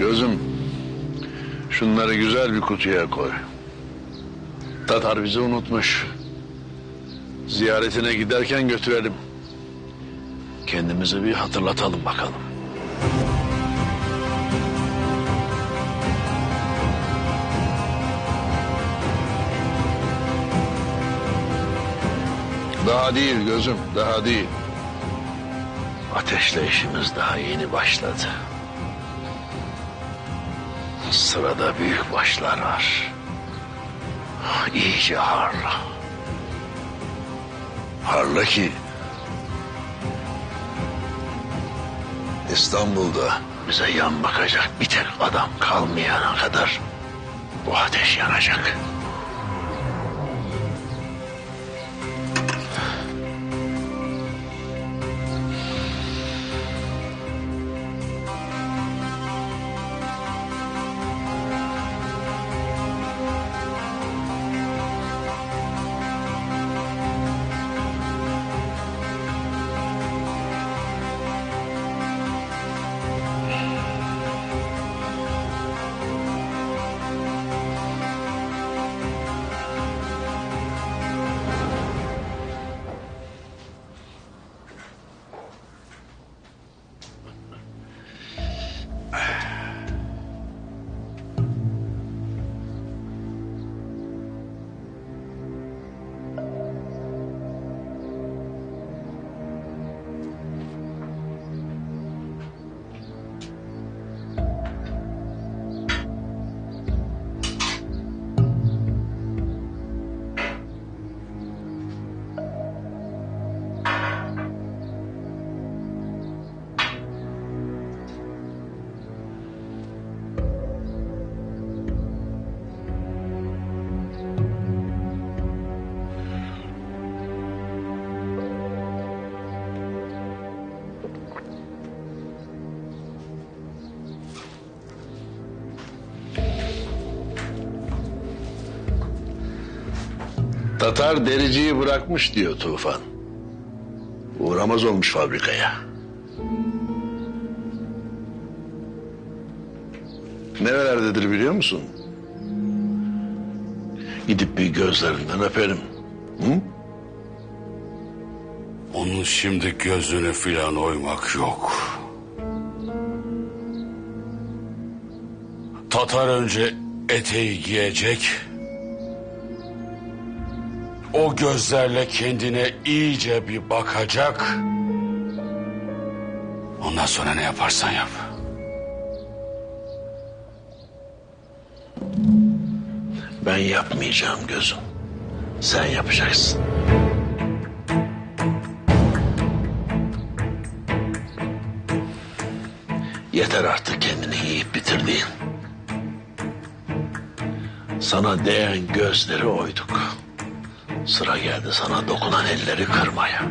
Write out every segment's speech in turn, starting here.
Gözüm, şunları güzel bir kutuya koy. Tatar bizi unutmuş. Ziyaretine giderken götürelim. Kendimizi bir hatırlatalım bakalım. Daha değil gözüm, daha değil. Ateşle işimiz daha yeni başladı. Sırada büyük başlar var. İyice harla. Harla ki İstanbul'da bize yan bakacak bir tek adam kalmayana kadar bu ateş yanacak. Tatar dericiyi bırakmış diyor Tufan. Uğramaz olmuş fabrikaya. Nerelerdedir biliyor musun? Gidip bir gözlerinden öperim. Hı? Onun şimdi gözüne filan oymak yok. Tatar önce eteği giyecek. O gözlerle kendine iyice bir bakacak. Ondan sonra ne yaparsan yap. Ben yapmayacağım gözüm. Sen yapacaksın. Yeter artık kendini yiyip bitirdiğin. Sana değen gözleri oyduk. Sıra geldi sana dokunan elleri kırmaya.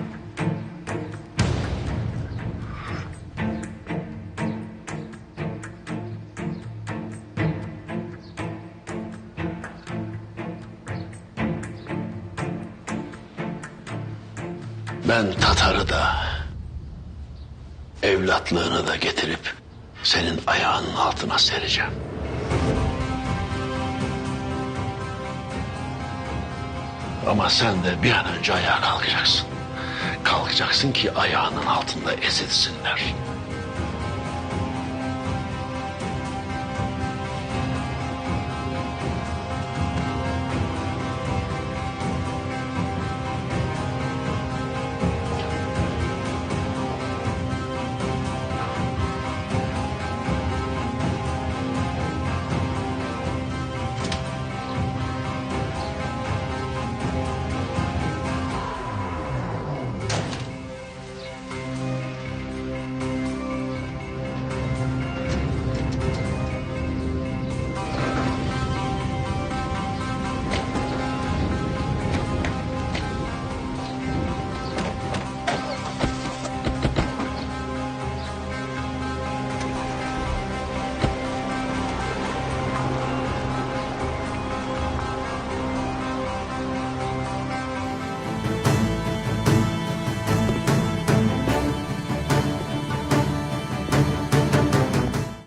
Ben Tatar'ı da evlatlığını da getirip senin ayağının altına sereceğim. Ama sen de bir an önce ayağa kalkacaksın. Kalkacaksın ki ayağının altında ezilsinler.